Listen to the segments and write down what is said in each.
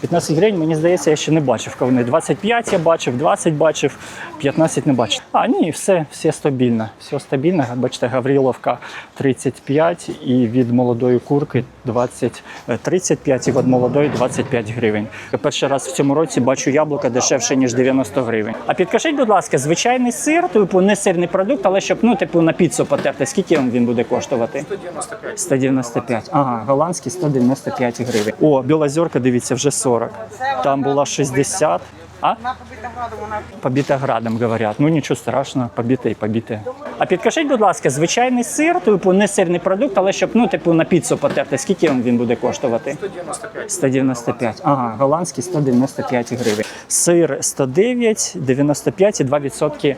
15 гривень, мені здається, я ще не бачив кавуни. 25 я бачив, 20 бачив, 15 не бачив. А ні, все, все стабільно. Все стабільно. Бачите, Гавриловка 35 і від молодої курки 20, е, 35 і від молодої 25 гривень. Перший раз в цьому році бачу яблука дешевше, ніж 90 гривень. А підкажіть, будь ласка, звичайний сир, типу не сирний продукт, але щоб ну, типу на піцу потерти, скільки він він буде коштувати? 195. 195. Ага, голландський 195 гривень. О, білозерка, дивіться, вже 40. Там була 60. А? Вона побита градом, вона Побита градом, говорять. Ну нічого страшного, побите і побите. А підкажіть, будь ласка, звичайний сир, типу не сирний продукт, але щоб ну, типу на піцу потерти, скільки він буде коштувати? 195. 195. Ага, голландський 195 гривень. Сир 109, 95 і 2%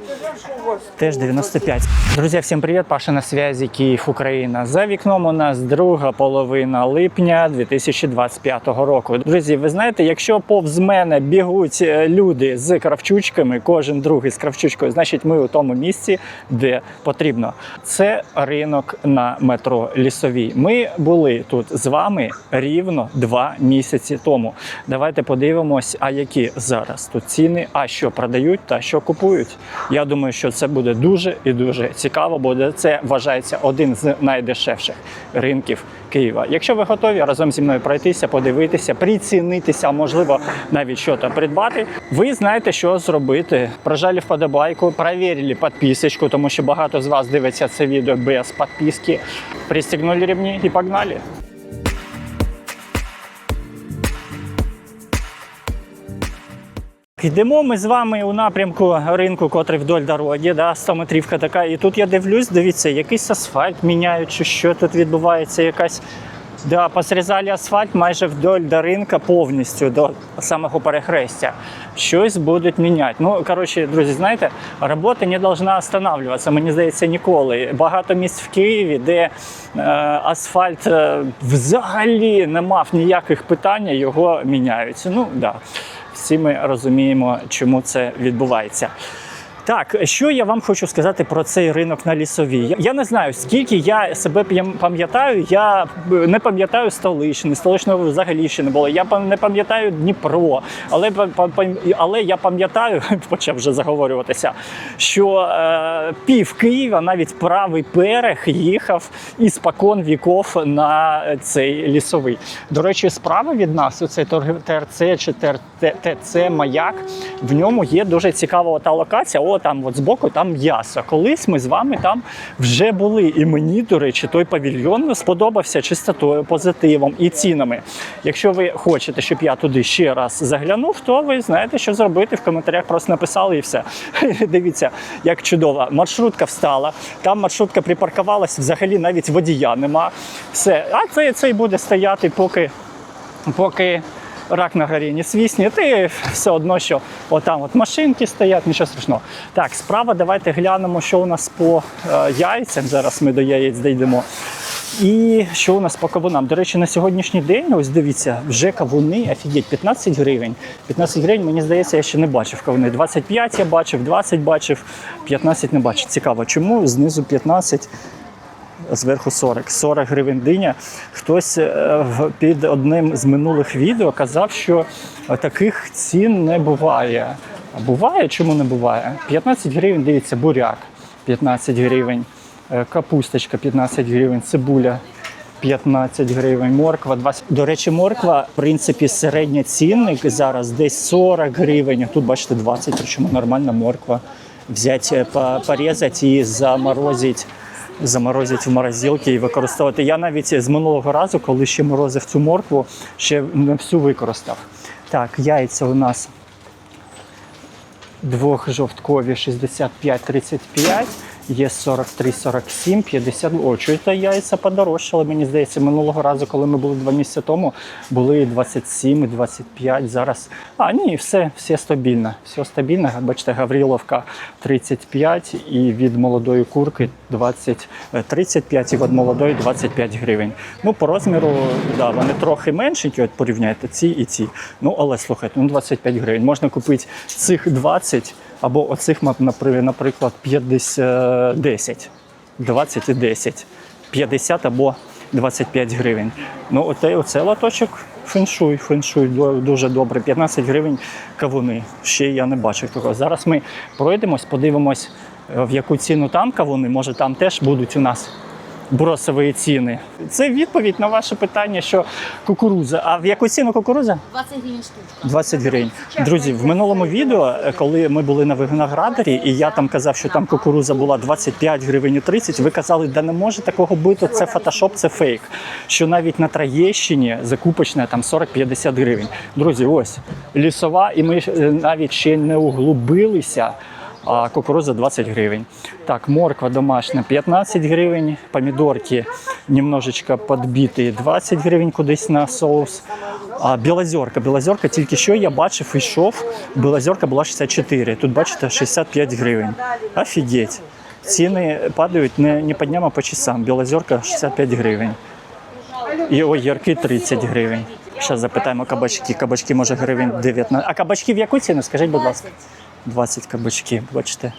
теж 95. Друзі, всім привіт! Паша на зв'язі Київ, Україна. За вікном у нас друга половина липня 2025 року. Друзі, ви знаєте, якщо повз мене бігуть е, люди з кравчучками, кожен другий з кравчучкою, значить ми у тому місці, де потрібно. Це ринок на метро Лісовій. Ми були тут з вами рівно два місяці тому. Давайте подивимось, а які зараз тут ціни, а що продають та що купують. Я думаю, що це буде дуже і дуже цікаво, бо це вважається один з найдешевших ринків Києва. Якщо ви готові разом зі мною пройтися, подивитися, прицінитися, можливо навіть щось придбати, ви знаєте, що зробити. Прожали вподобайку, перевірили підписочку, тому що багато з вас дивиться це відео без підписки. Пристегнули ремні і погнали. Йдемо ми з вами у напрямку ринку, котрий вдоль дороги, да, 100 метрівка така. І тут я дивлюсь, дивіться, якийсь асфальт міняють, чи що тут відбувається, якась. Да, посрізали асфальт майже вдоль до ринка повністю до самого перехрестя. Щось будуть міняти. Ну, коротше, друзі, знаєте, робота не повинна останавливатися, мені здається, ніколи. Багато місць в Києві, де е, асфальт е, взагалі не мав ніяких питань, його міняють. Ну, да. Всі ми розуміємо, чому це відбувається. Так, що я вам хочу сказати про цей ринок на лісовій? Я- не знаю, скільки я себе пам'ятаю. Я не пам'ятаю столичний, столичного взагалі ще не було. Я не пам'ятаю Дніпро, але але я пам'ятаю, почав вже заговорюватися, що е, пів Києва, навіть правий берег, їхав із спокон віков на цей лісовий. До речі, справа від нас, оцей торг- ТРЦ чи ТЦ Маяк, в ньому є дуже цікава та локація. Там от збоку там м'ясо. Колись ми з вами там вже були. І мені, до речі, той павільйон сподобався чистотою, позитивом і цінами. Якщо ви хочете, щоб я туди ще раз заглянув, то ви знаєте, що зробити. В коментарях просто написали і все. Дивіться, як чудово. Маршрутка встала. Там маршрутка припаркувалась, взагалі навіть водія нема. Все. А це, це і буде стояти, поки поки рак на горі не свісне, ти все одно, що отам от машинки стоять, нічого страшного. Так, справа, давайте глянемо, що у нас по е, яйцям. Зараз ми до яєць дійдемо. І що у нас по кавунам? До речі, на сьогоднішній день, ось дивіться, вже кавуни, офігеть, 15 гривень. 15 гривень, мені здається, я ще не бачив кавуни. 25 я бачив, 20 бачив, 15 не бачив. Цікаво, чому знизу 15? Зверху 40. 40 гривень диня. Хтось е, під одним з минулих відео казав, що таких цін не буває. Буває? Чому не буває? 15 гривень, дивіться, буряк 15 гривень, е, капусточка 15 гривень, цибуля. 15 гривень, морква 20. До речі, морква, в принципі, середній цінник зараз десь 40 гривень. Тут бачите 20, причому нормальна морква. Взяти, е, порізати і заморозити заморозити в морозилці і використовувати. Я навіть з минулого разу, коли ще морозив цю моркву, ще не всю використав. Так, яйця у нас двохжовткові 65-35, є 43, 47, 50. О, чуєте, яйця подорожчали. Мені здається, минулого разу, коли ми були два місяці тому, були 27, 25. Зараз. А, ні, все, все стабільно. Все стабільно. Бачите, Гавриловка 35 і від молодої курки 20, е, 35 і від молодої 25 гривень. Ну, по розміру, да, вони трохи меншенькі, от порівняйте ці і ці. Ну, але слухайте, ну 25 гривень. Можна купити цих 20 або оцих, напри- наприклад, 50, 10. 20 і 10. 50 або 25 гривень. Ну, оте, оце лоточок феншуй, феншуй дуже добре. 15 гривень кавуни. Ще я не бачив такого. Зараз ми пройдемось, подивимось, е, в яку ціну там кавуни. Може, там теж будуть у нас бросові ціни. Це відповідь на ваше питання, що кукуруза. А в яку ціну кукуруза? 20 гривень штучка. 20 гривень. Друзі, в минулому відео, коли ми були на виноградарі, і я там казав, що там кукуруза була 25 гривень і 30, ви казали, да не може такого бути, це фотошоп, це фейк. Що навіть на Троєщині закупочна там 40-50 гривень. Друзі, ось лісова, і ми е, навіть ще не углубилися. А кукуруза 20 гривень. Так, морква домашня 15 гривень, помідорки немножечко підбиті 20 гривень кудись на соус. А білозерка, білозерка тільки що я бачив, йшов. Білозерка була 64. Тут бачите 65 гривень. Офігеть. Ціни падають не, не по дням, а по часам. Білозерка 65 гривень. І огірки 30 гривень. Зараз запитаємо кабачки. Кабачки може гривень 19. А кабачки в яку ціну? Скажіть, будь ласка. 20 кабачків, бачите.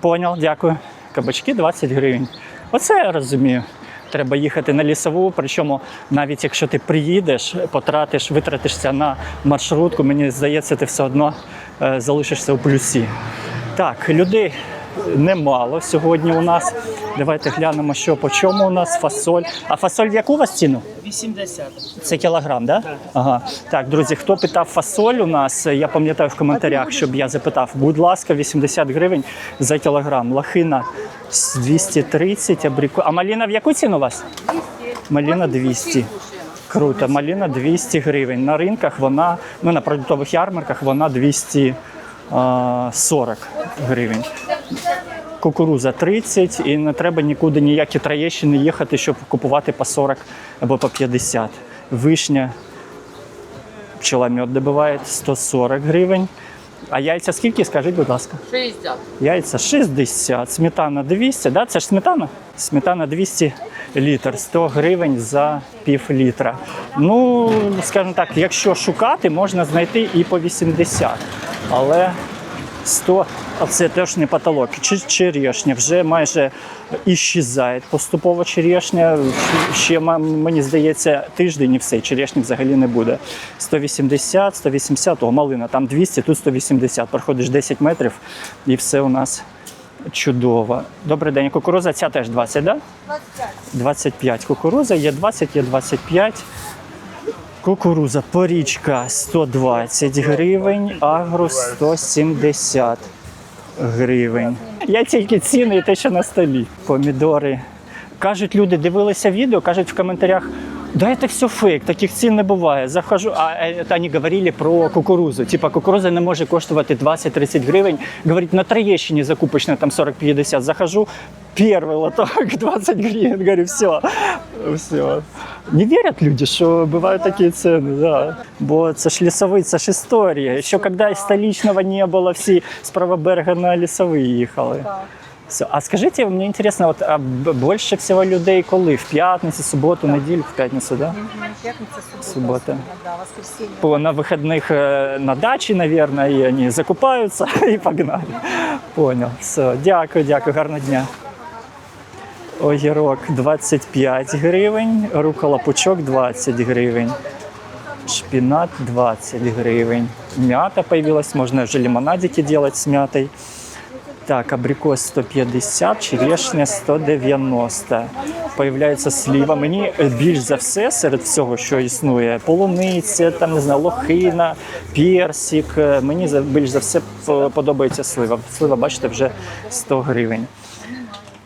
Поняв, дякую. Кабачки 20 гривень. Оце я розумію. Треба їхати на лісову, причому навіть якщо ти приїдеш, потратиш, витратишся на маршрутку, мені здається, ти все одно е, залишишся у плюсі. Так, людей немало сьогодні у нас. Давайте глянемо, що по чому у нас фасоль. А фасоль в яку у вас ціну? 80. Це кілограм, да? Ага. Так, друзі, хто питав фасоль у нас, я пам'ятаю в коментарях, щоб я запитав, будь ласка, 80 гривень за кілограм. Лахина з 230, абріко. А маліна в яку ціну у вас? 200. Маліна 200. Круто, маліна 200 гривень. На ринках вона, ну на продуктових ярмарках вона 240 гривень. Кукуруза 30 і не треба нікуди ніякі троєщини їхати, щоб купувати по 40 або по 50. Вишня пчеломет добиває 140 гривень. А яйця скільки, скажіть, будь ласка? 60. Яйця 60, сметана 200, да? це ж сметана? Сметана 200 літр, 100 гривень за пів літра. Ну, скажімо так, якщо шукати, можна знайти і по 80. Але 100 а це теж не потолок. Черешня вже майже іщезає поступово черешня. Ще мені здається тиждень і все. Черешні взагалі не буде. 180, 180, о, малина, там 200, тут 180. Проходиш 10 метрів і все у нас чудово. Добрий день. Кукуруза ця теж 20, так? Да? 25 кукуруза, є 20, є 25. Кукуруза порічка 120 гривень, агро 170 гривень. Я тільки ціни і те, що на столі. Помідори. Кажуть, люди дивилися відео, кажуть в коментарях. Да, это все фейк, таких цін не буває. Захожу, а е, це вони говорили про кукурузу. Типа кукуруза не може коштувати 20-30 гривень. Говорить, на Троєщині закупочна там 40-50. Захожу, перший лоток 20 гривень. Говорю, все, все. Не вірять люди, що бувають такі ціни, да. Бо це ж лісовий, це ж історія. Що коли столичного не було, всі з правоберега на лісовий їхали. Все. А скажіть, мені інтересно, от, а б- більше всього людей коли? В п'ятницю, суботу, неділю, в п'ятницю, да? Пятница, суббота, Суббота. да, воскресенье. По, на выходных э, на дачі, наверное, і вони закупаються і погнали. Понял. Все, дякую, дякую, гарного дня. Огірок 25 гривень, рукола пучок 20 гривень. Шпинат 20 гривень. Мята появилась, можно же лимонадики делать с мятой. Так, абрикос 150, черешня 190. Появляється сліва. Мені е, більш за все серед всього, що існує, полуниця, там не знаю, лохина, персик. е, Мені більш за все подобається слива. Слива, бачите, вже 100 гривень.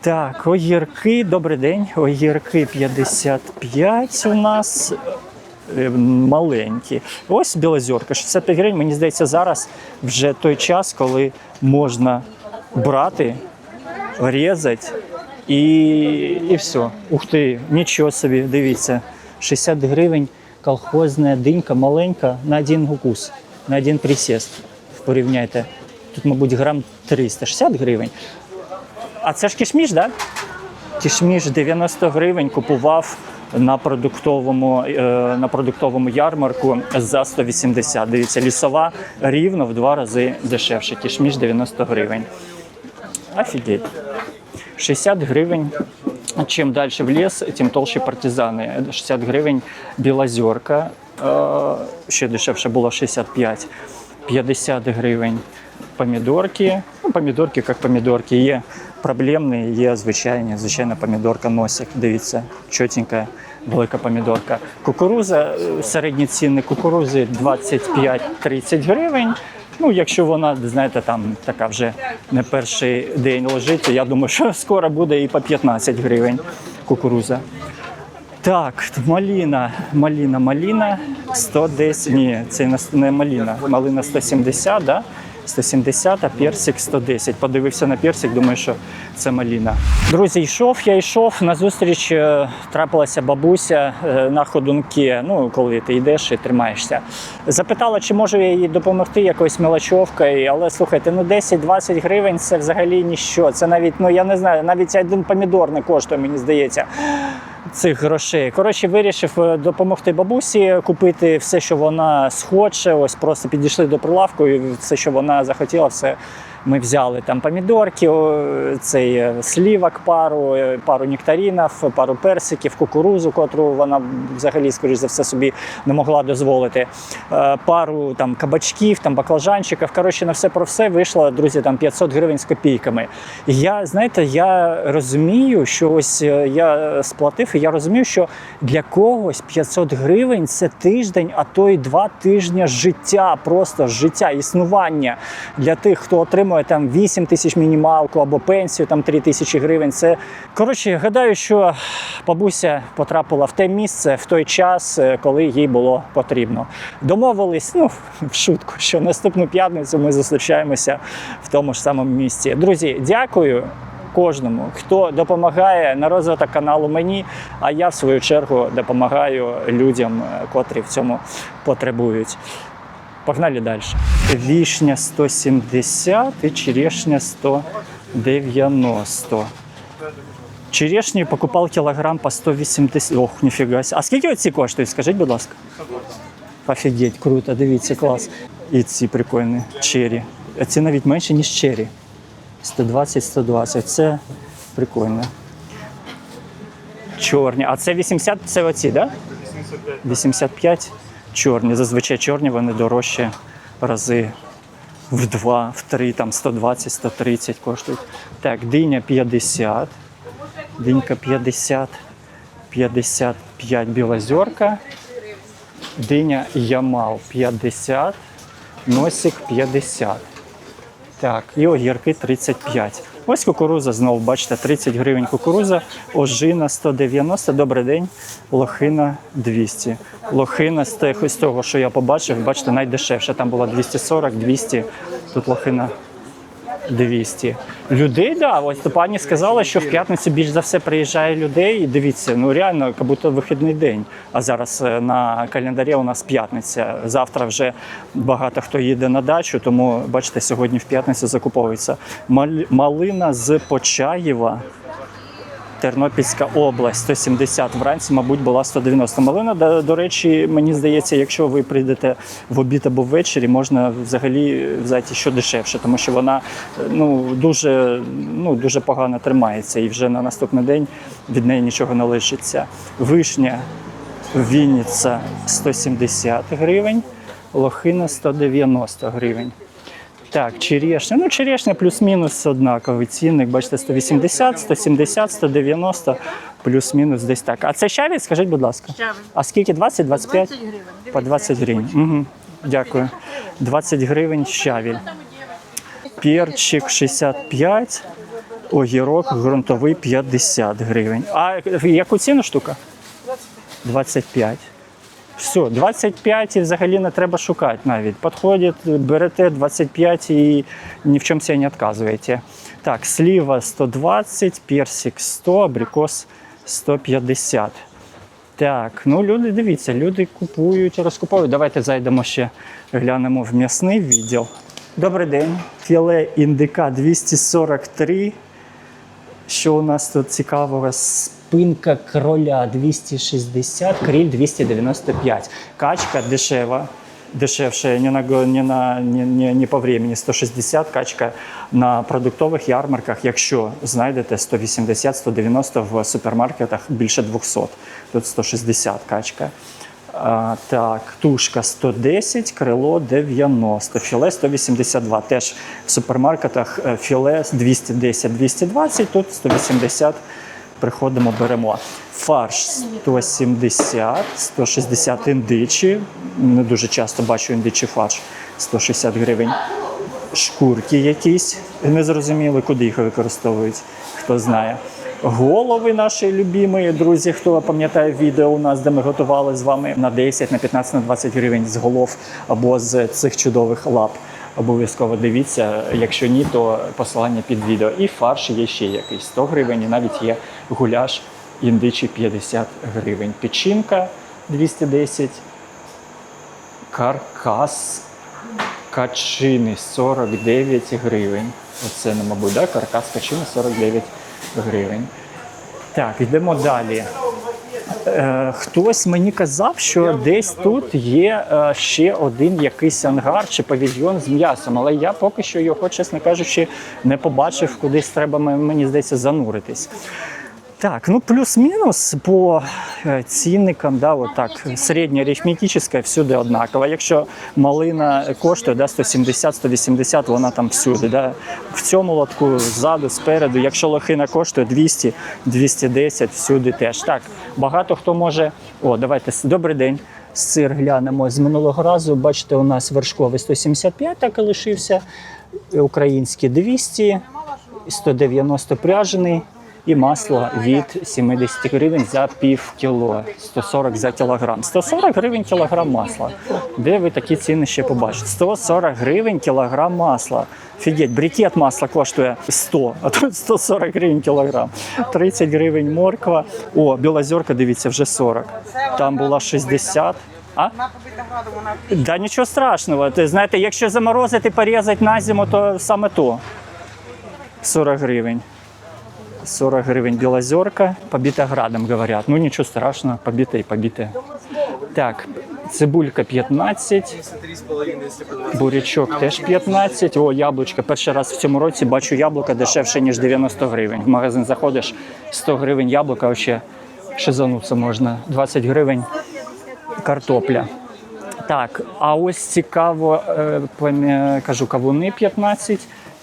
Так, огірки, добрий день. Огірки 55 у нас. е, Маленькі. Ось білозерка, 65 гривень. Мені здається, зараз вже той час, коли можна брати, різати і, і все. Ух ти, нічого собі, дивіться. 60 гривень колхозна динька маленька на один укус, на один присіст. Порівняйте. Тут, мабуть, грам 300, 60 гривень. А це ж кішміш, так? Да? Кішміш 90 гривень купував на продуктовому, е, на продуктовому ярмарку за 180. Дивіться, лісова рівно в два рази дешевше. Кішміш 90 гривень. Офігеть. 60 гривень. Чим далі в ліс, тим толще партизани. 60 гривень білозерка. Е, ще дешевше було 65, 50 гривень. Помідорки. Ну, помідорки як помідорки. Є проблемні, є звичайні. Звичайна помідорка носик. Дивіться, чотенька, велика помідорка. Кукуруза, е, середні ціни кукурузи 25-30 гривень. Ну, якщо вона, знаєте, там така вже не перший день лежить, то я думаю, що скоро буде і по 15 гривень кукуруза. Так, маліна, маліна, маліна 110. Ні, це не- маліна. Малина 170, да? 170, а персик 110. Подивився на персик, думаю, що це маліна. Друзі, йшов, я йшов. На зустріч е, трапилася бабуся е, на ходунки. Ну, коли ти йдеш і тримаєшся. Запитала, чи можу я їй допомогти якоюсь мелочовкою, але слухайте, ну 10-20 гривень це взагалі ніщо. Це навіть, ну я не знаю, навіть один помідор не коштує, мені здається цих грошей. Коротше, вирішив е, допомогти бабусі купити все, що вона схоче. Ось просто підійшли до прилавку, і все, що вона захотіла, все ми взяли. Там помідорки, цей е, слівок, пару, е, пару нектарінів, пару персиків, кукурузу, котру вона взагалі, скоріш за все, собі не могла дозволити. Е, Пару там кабачків, там баклажанчиків. Коротше, на все про все вийшло, друзі, там 500 гривень з копійками. І я, знаєте, я розумію, що ось я сплатив, і я розумію, що для когось 500 гривень це тиждень, а то й два тижні життя, просто життя, існування для тих, хто отримує там 8 тисяч мінімалку або пенсію, там 3 тисячі гривень. Це коротше, гадаю, що бабуся потрапила в те місце в той час, е, коли їй було потрібно. Домовились, ну в шутку, що наступну п'ятницю ми зустрічаємося в тому ж самому місці. Друзі, дякую кожному, хто допомагає на розвиток каналу мені, а я в свою чергу допомагаю людям, е, котрі в цьому потребують. Погнали далі. Вішня 170 і черешня 190. Черешні покупав кілограм по 180. Ох, ніфіга. А скільки оці коштують? Скажіть, будь ласка. Офігеть, круто, дивіться, клас. І ці прикольні чері. Ці навіть менше, ніж чері. 120-120. Це прикольно. Чорні. А це 80, це оці, так? Да? 85 чорні. Зазвичай чорні вони дорожчі рази в 2, в 3, там 120, 130 коштують. Так, диня 50. Динька 50. 55 білозерка. Диня Ямал 50. Носик 50. Так, і огірки 35. Ось кукуруза. Знову, бачите, 30 гривень кукуруза, ожина 190, добрий день, лохина 200. Лохина з того, що я побачив, бачите, найдешевше. Там була 240, 200, тут лохина 200. Людей, да, ось пані сказала, що в п'ятницю більш за все приїжджає людей. І дивіться, ну реально, як будто вихідний день. А зараз е, на календарі у нас п'ятниця. Завтра вже багато хто їде на дачу, тому бачите, сьогодні в п'ятницю закуповується Мал- малина з Почаєва. Тернопільська область 170 вранці, мабуть, була 190 малина. До, речі, мені здається, якщо ви прийдете в обід або ввечері, можна взагалі взяти що дешевше, тому що вона ну дуже ну дуже погано тримається, і вже на наступний день від неї нічого не лишиться. Вишня Вінниця 170 гривень, лохина 190 гривень. Так, черешня. Ну, черешня плюс-мінус однаковий цінник. Бачите, 180, 170, 190, плюс-мінус десь так. А це щавель, скажіть, будь ласка. Щавель. А скільки? 20, 25? 20 гривень. По 20 гривень. Угу. Дякую. 20 гривень щавель. Перчик 65, огірок ґрунтовий 50 гривень. А яку ціну штука? 25. Все, 25 і взагалі не треба шукати навіть. Підходить, берете 25 і ні в чому себе не відказуєте. Так, сліва 120, персик 100, абрикос 150. Так, ну люди, дивіться, люди купують, розкуповують. Давайте зайдемо ще, глянемо в м'ясний відділ. Добрий день. Філе індика 243. Що у нас тут цікавого? Спинка кроля 260, кріль 295. Качка дешева. Дешевше не, на, не, на, не, не, не по времени 160 качка на продуктових ярмарках, якщо знайдете 180-190 в супермаркетах більше 200. Тут 160 качка. А, так, тушка 110, крило 90, філе 182. Теж в супермаркетах е, філе 210-220, тут 180 приходимо, беремо. Фарш 170, 160 індичі. Не дуже часто бачу індичий фарш 160 гривень. Шкурки якісь незрозуміли, куди їх використовують, хто знає. Голови наші любимі, друзі, хто пам'ятає відео у нас, де ми готували з вами на 10, на 15, на 20 гривень з голов або з цих чудових лап. Обов'язково дивіться. Якщо ні, то посилання під відео. І фарш є ще якийсь 100 гривень, і навіть є гуляш індичий 50 гривень. Печінка 210, каркас качини 49 гривень. Оце, ну, мабуть, да? каркас качини 49 гривень. Так, йдемо далі. Е, хтось мені казав, що десь тут є е, ще один якийсь ангар чи павільйон з м'ясом, але я поки що його, чесно кажучи, не побачив, кудись треба мені здається зануритись. Так, ну плюс-мінус по е, цінникам, да, от так, середня арифметична всюди однакова. Якщо малина коштує да, 170-180, вона там всюди. Да. В цьому лотку ззаду, спереду. Якщо лохина коштує 200, 210, всюди теж. Так, багато хто може. О, давайте добрий день. Сир глянемо з минулого разу. Бачите, у нас вершковий 175, так і лишився. Український 200, 190 пряжений. І масло від 70 гривень за пів кіло, 140 за кілограм. 140 гривень кілограм масла. Де ви такі ціни ще побачите? 140 гривень кілограм масла. Фігеть, брикет масла коштує 100, а тут 140 гривень кілограм. 30 гривень морква. О, білозерка, дивіться, вже 40. Там була 60. А? Да нічого страшного. Ти знаєте, якщо заморозити, порізати на зиму, то саме то. 40 гривень. 40 гривень білозерка, побита градом, говорять. Ну нічого страшного, побита і побита. Так, цибулька 15, бурячок теж 15. О, яблучка. Перший раз в цьому році бачу яблука дешевше, ніж 90 гривень. В магазин заходиш, 100 гривень яблука, вообще шизануться можна. 20 гривень картопля. Так, а ось цікаво, е, кажу, кавуни 15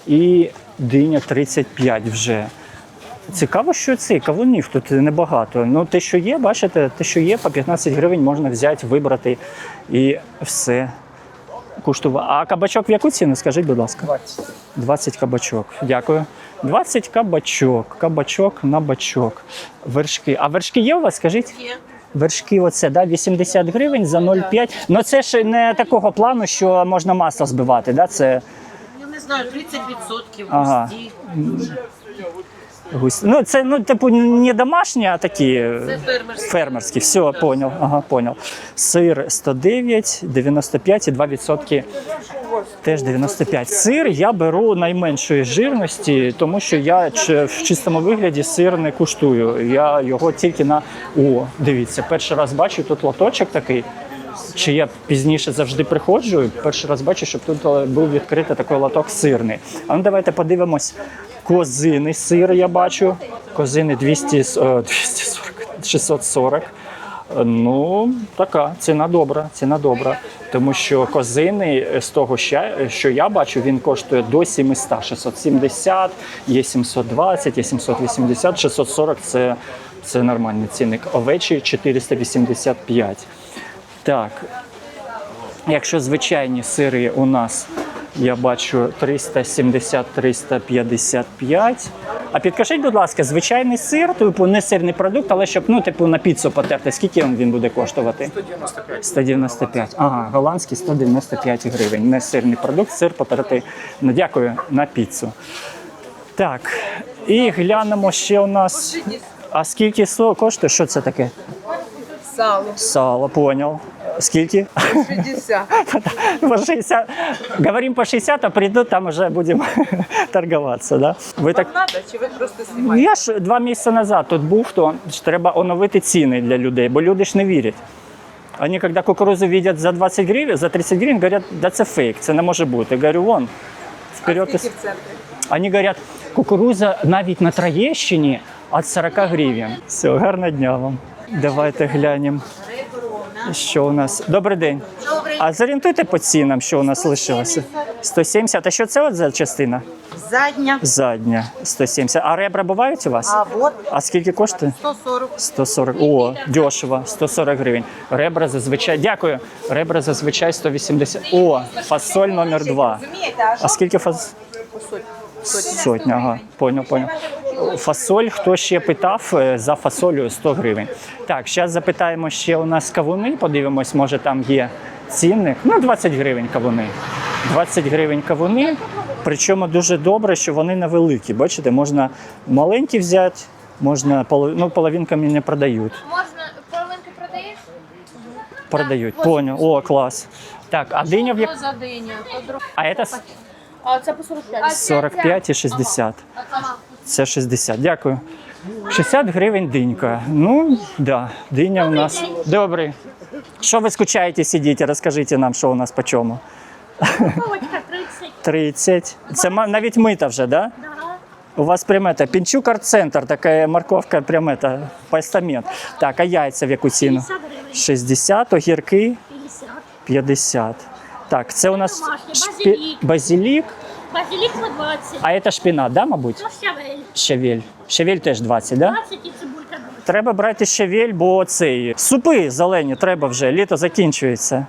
і диня 35 вже. Цікаво, що ці кавунів тут небагато. Ну, те, що є, бачите, те, що є, по 15 гривень можна взяти, вибрати і все куштувати. А кабачок в яку ціну? Скажіть, будь ласка. 20. 20 кабачок. Дякую. 20 кабачок. Кабачок на бачок. Вершки. А вершки є у вас? Скажіть? є. Вершки, оце, да, 80 гривень за 0,5. Ну це ж не такого плану, що можна масло збивати. Да? Це Я не знаю, 30% Ага. Гусь. Ну, це ну, типу, не домашні, а такі Це фермерські. фермерські. Все, понял. Ага, понял. Сир 109, 95 і 2% теж 95. Сир я беру найменшої жирності, тому що я в чистому вигляді сир не куштую. Я його тільки на. О, дивіться, перший раз бачу тут лоточок такий. Чи я пізніше завжди приходжу, перший раз бачу, щоб тут е, був відкритий такий лоток сирний. А ну давайте подивимось. Козиний сир я бачу. Козини 200, е, 240, 640. Е, Ну, така ціна добра, ціна добра. Тому що козини з того, що я бачу, він коштує до 700, 670, є 720, є 780, 640 це, це нормальний цінник. Овечі 485. Так, якщо звичайні сири у нас, я бачу 370-355. А підкажіть, будь ласка, звичайний сир, типу не сирний продукт, але щоб ну, типу, на піцу потерти, скільки він буде коштувати? 195. 195. Ага, голландський 195 гривень. Не сирний продукт, сир потерти. Ну, дякую, на піцу. Так, і глянемо ще у нас. А скільки коштує? Що це таке? Сало Сало, понял. Скільки? 60. По 60. Говорим по 60, а придут, там уже будем торговаться. Да? Ви так... Надо, чи ви просто знімаєте? Я ж два місяці назад тут був, то треба оновити ціни для людей, бо люди ж не вірять. Вони, коли кукурузу видять за 20 гривень, за 30 гривень, говорять, да це фейк, це не може бути. Я говорю, вон, вперед. Скільки в центрі? Вони говорять, кукуруза навіть на Троєщині від 40 гривень. Все, гарного дня вам. Давайте глянемо. Що у нас? Добрий день. А зорієнтуйте по цінам, що у нас лишилося. 170. А що це от за частина? Задня. Задня. 170. А ребра бувають у вас? А вот А скільки коштує? 140. 140. О, дешево. 140 гривень. Ребра зазвичай. Дякую. Ребра зазвичай 180. О, фасоль номер 2. А скільки фас... Сотня, ага, понял, понял. Фасоль, хто ще питав, е, за фасолю 100 гривень. Так, зараз запитаємо ще у нас кавуни, подивимось, може там є цінник. Ну, 20 гривень кавуни. 20 гривень кавуни. Причому дуже добре, що вони невеликі. Бачите, можна маленькі взяти, можна ну, половинками не продають. Можна половинку продаєш? Продають. Понял. О, клас. Так, а диня в як... за диню? А це по 45. 45 і 60. Це 60. Дякую. 60 гривень динька. Ну, да, диня у нас. Добрий. Що ви скучаєте, сидіти? Розкажіть нам, що у нас по чому. Палочка 30. 30. Це ма- навіть мита вже, да? У вас прям это, Пінчук арт-центр, така морковка, прям это, постамент. Так, а яйця в яку ціну? 50 гривень. 60, огірки 50. 50. Так, це у нас Домашній, шпі... базилік. базилік, Базилік по 20. а це шпінат, да, мабуть? Ну, щавель. Щавель. Щавель теж 20, да? 20 і цибулька 20. Треба брати щавель, бо цей супи зелені треба вже, літо закінчується.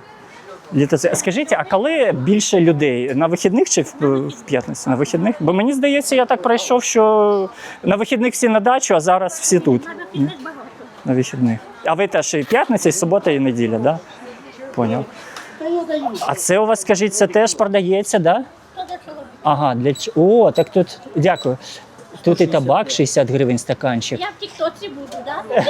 Літо це. Скажіть, а коли більше людей? На вихідних чи в, в п'ятницю? На вихідних? Бо мені здається, я так пройшов, що на вихідних всі на дачу, а зараз всі тут. На вихідних багато. На вихідних. А ви теж і п'ятниця, і субота, і неділя, да? Поняв. А це у вас, скажіть, це теж продається, да? Ага, для О, так тут дякую. Тут і табак 60 гривень стаканчик. Я в тіктоці буду, так?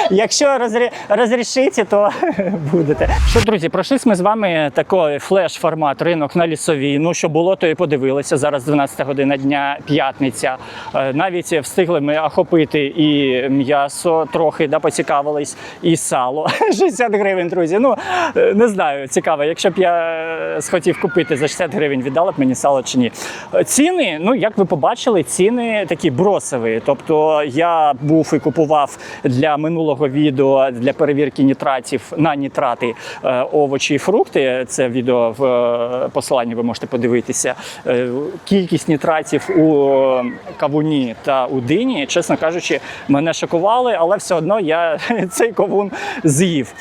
Якщо розрі... розрішите, то будете. Що, друзі, пройшли ми з вами такий флеш-формат ринок на лісовій. Ну, що було, то і подивилися. Зараз 12 година дня, п'ятниця. Е, Навіть встигли ми охопити і м'ясо трохи, да, поцікавились, і сало. 60 гривень, друзі. Ну, е, не знаю, цікаво. Якщо б я е, схотів купити за 60 гривень, віддали б мені сало чи ні. Ціни, ну, як ви побачили, ціни такі бросові. Тобто я був і купував для минулого відео для перевірки нітратів на нітрати е, овочі і фрукти. Це відео в е, посиланні ви можете подивитися. Е, Кількість нітратів у кавуні та у дині, чесно кажучи, мене шокували, але все одно я цей кавун з'їв.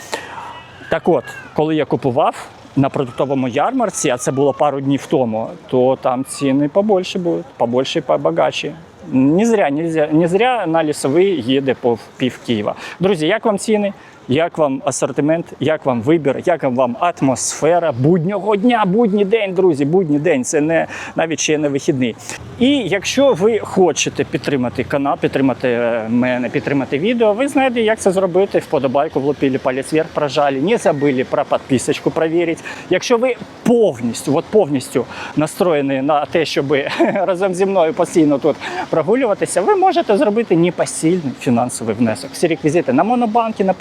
Так от, коли я купував на продуктовому ярмарці, а це було пару днів тому, то там ціни побольше будуть, побольше і побагачі. Не зря, не зря, не зря на лісовий їде пів Києва. Друзі, як вам ціни? Як вам асортимент, як вам вибір, як вам атмосфера буднього дня, будній день, друзі, будній день. Це не навіть ще не вихідний. І якщо ви хочете підтримати канал, підтримати е, мене, підтримати відео, ви знаєте, як це зробити. Вподобайку влупили, палець вверх прожали, не забили про підписочку перевірити. Якщо ви повністю, от повністю настроєні на те, щоб разом зі мною постійно тут прогулюватися, ви можете зробити непосильний фінансовий внесок. Всі реквізити на Монобанки, на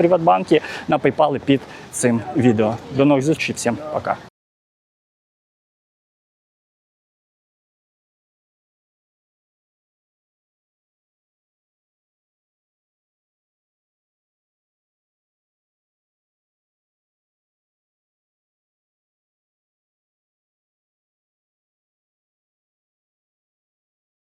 Приватбанки, на PayPal під цим відео. До нових зустрічей, всім пока.